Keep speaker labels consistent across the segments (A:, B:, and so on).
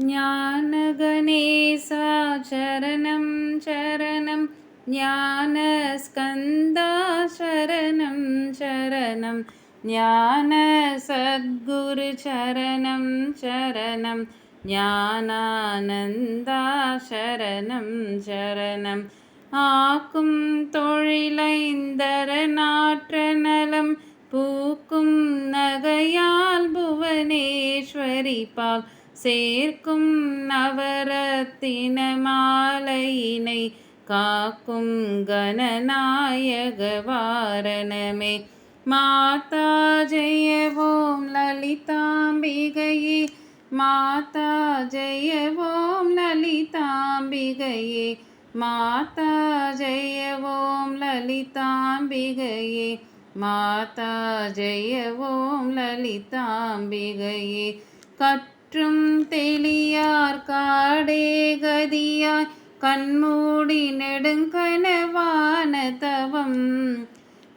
A: ज्ञानगणेशा चरणं चरणं ज्ञानस्कन्दा शरणं शरणं ज्ञानसद्गुरुचरणं शरणं ஞானானந்தா சரணம் சரணம் ஆக்கும் தொழிலைந்தர நாற்ற நலம் பூக்கும் நகையால் புவனேஸ்வரி பால் சேர்க்கும் நவரத்தின மாலையினை காக்கும் கணநாயக வாரணமே மாதா ஜெய ஓம் லலிதாம்பிகையே மாதா ஜெய ஓம் லலிதாம்பிகையே மாதா ஜெய ஓம் லலிதாம்பிகையே மாதா ஜெய ஓம் லலிதாம்பிகையே கற்றும் தெளியார் காடே கதியாய் கண்மூடி நெடுங்கனவான தவம்.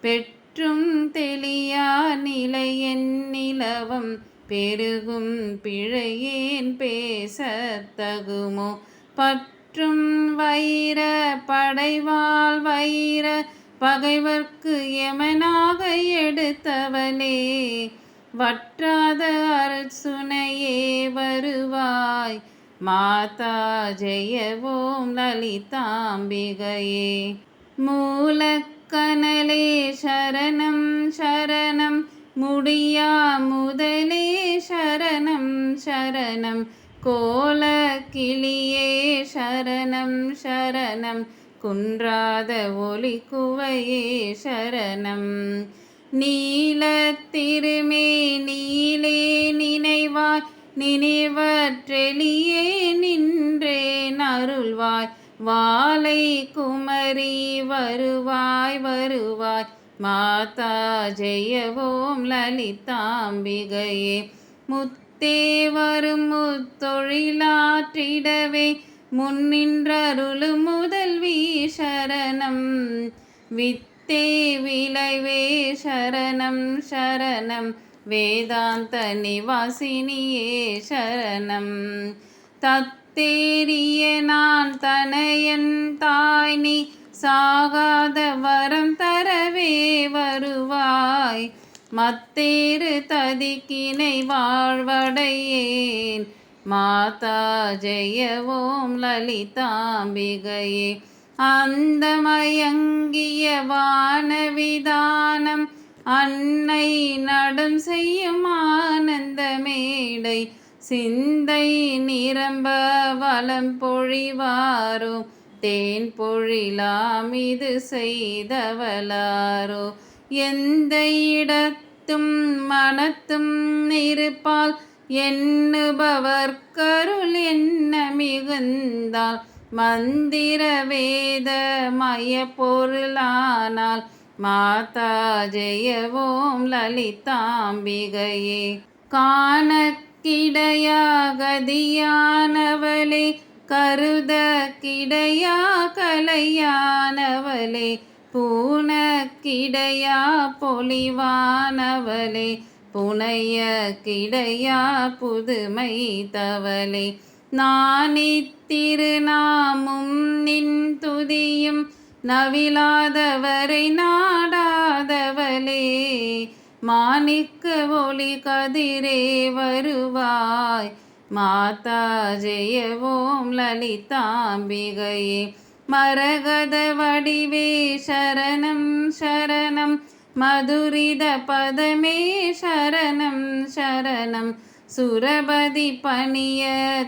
A: பெற்றும் தெளியா நிலையன் நிலவம். பெருகும் பிழையேன் பேசத்தகுமோ பற்றும் வைர படைவாள் வைர பகைவர்க்கு எமனாக எடுத்தவனே வற்றாத அருட்சுனையே வருவாய் மாதா ஜெய ஓம் லலிதாம்பிகையே மூலக்கனலே சரணம் சரணம் முடியா முதலே சரணம் சரணம் கோல கிளியே சரணம் சரணம் குன்றாத ஒளி குவையே சரணம் நீல நீலே நினைவாய் நினைவற்றெளியே நின்றேன் அருள்வாய். வாலை குமரி வருவாய் வருவாய். மாதா ஜெயவோம் லலிதாம்பிகையே. முத்தே வரும் முத்தொழிலாற்றிடவே முன்னின்றருளு முதல்வி சரணம். வித் விளைவே சரணம் சரணம். வேதாந்த நிவாசினியே சரணம். தத்தேரிய நான் தனையன் தாய் நீ சாகாத வரம் தரவே வருவாய். மத்தேறு ததிக்கினை வாழ்வடையேன். மாதா ஜெய ஓம் லலிதாம்பிகையே. அந்த மயங்கிய வானவிதானம் அன்னை நடம் செய்யும் ஆனந்த மேடை சிந்தை நிரம்ப வளம் பொழிவாரோ தேன் பொழிலாம் இது செய்தவளாரோ எந்த இடத்தும் மனத்தும் இருப்பால் எண்ணுபவர் கருள் என்ன மிகுந்தால் மந்திர வேத மய பொருளானால் மாதா ஜெயவோம் ஓம் லலிதாம்பிகையே. காணக்கிடையாகதியானவளே கருத கிடையா கலையானவளே பூனக்கிடையா பொலிவானவளே புனைய கிடையா புதுமை தவளே நானித்திருநாமும் நின் துதியும் நவிலாதவரை நாடாதவளே மாணிக்க ஒளி கதிரே வருவாய். மாதா ஜெய ஓம் லலிதாம்பிகையே மரகத வடிவே சரணம் சரணம் மதுரித பதமே சரணம் சரணம். சுரபதி பணிய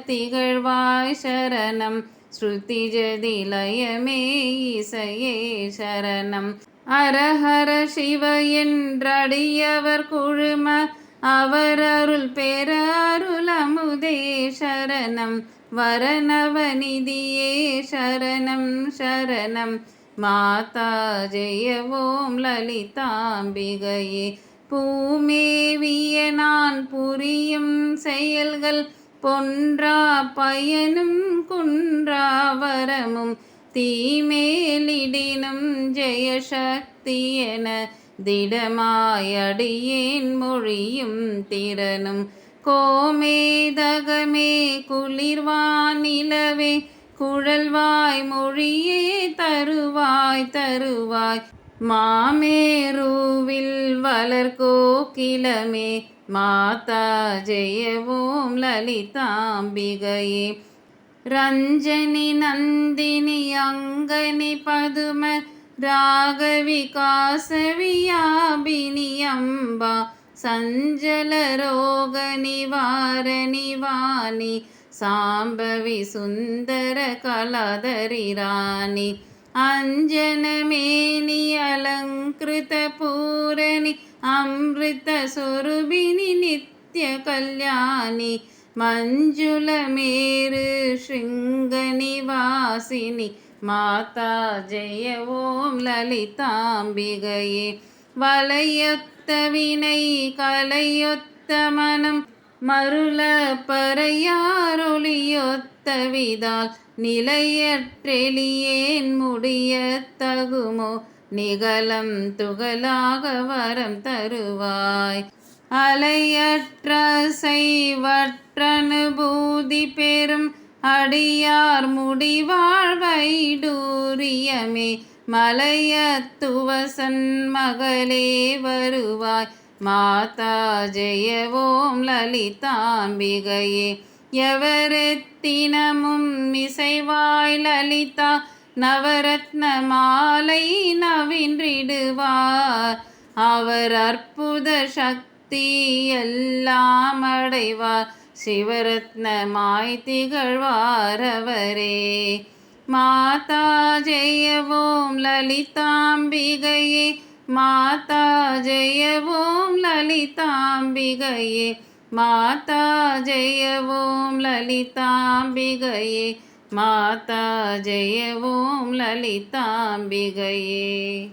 A: திகழ்வாய் சரணம். ஸ்ருதி ஜதிலயமே இசையே சரணம். அரஹர சிவ என்றடியவர் குழும அவர் அருள் பெற அருளமுதே சரணம். வரநவநிதியே சரணம் சரணம். மாதா ஜெய ஓம் லலிதாம்பிகையே பூமி செயல்கள் பொன்றா பயனும் குன்றா வரமும் தீமேலிடினும் ஜெயசக்தி என திடமாயடியேன் மொழியும் திறனும். கோமேதகமே குளிர்வானிலவே குழல்வாய் மொழியே தருவாய் தருவாய். மாமேருவில் வளர்கோக்கிலமே माता जय ॐ ललिताम्बिगये। रञ्जनि नन्दिनि अङ्गनि पदुम रागविकासवि याबिनि अम्बा सञ्जलरोगनिवारनि वाणि साम्बवि सुन्दर कलादरि അഞ്ജനമേനി അലങ്കൃത പൂരണി അമൃതസ്വരൂപിണി നിത്യ കല്യാണി മഞ്ജുളമേര് ശൃംഗനിവാസിനി മാതാ ജയ ഓം ലളിതാംബികയെ. വലയൊത്ത വിനൈ കലയൊത്ത മനം மருள பறையாரொளியொத்தவிதால் நிலையற்றெளியேன் முடிய தகுமோ நிகழம் துகளாக வரம் தருவாய். அலையற்ற செய்வற்றனுபூதி பெறும் அடியார் முடிவாழ்வைடூரியமே. மலையத்துவசன் மகளே வருவாய். மாதா ஜெய ஓம் லலிதாம்பிகையே. எவரெத்தினமும் இசைவாய் லலிதா நவரத்ன மாலை நவின்றிடுவார். அவர் அற்புத சக்தி எல்லாம் அடைவார். சிவரத்னமாய் திகழ்வார் அவரே. மாதா ஜெயவோம் லலிதாம்பிகையே. மாதா ஜெயவோம் லலிதாம்பிகையே. மாதா ஜெயவோம் லலிதாம்பிகையே. மாதா ஜெயவோம் லலிதாம்பிகையே.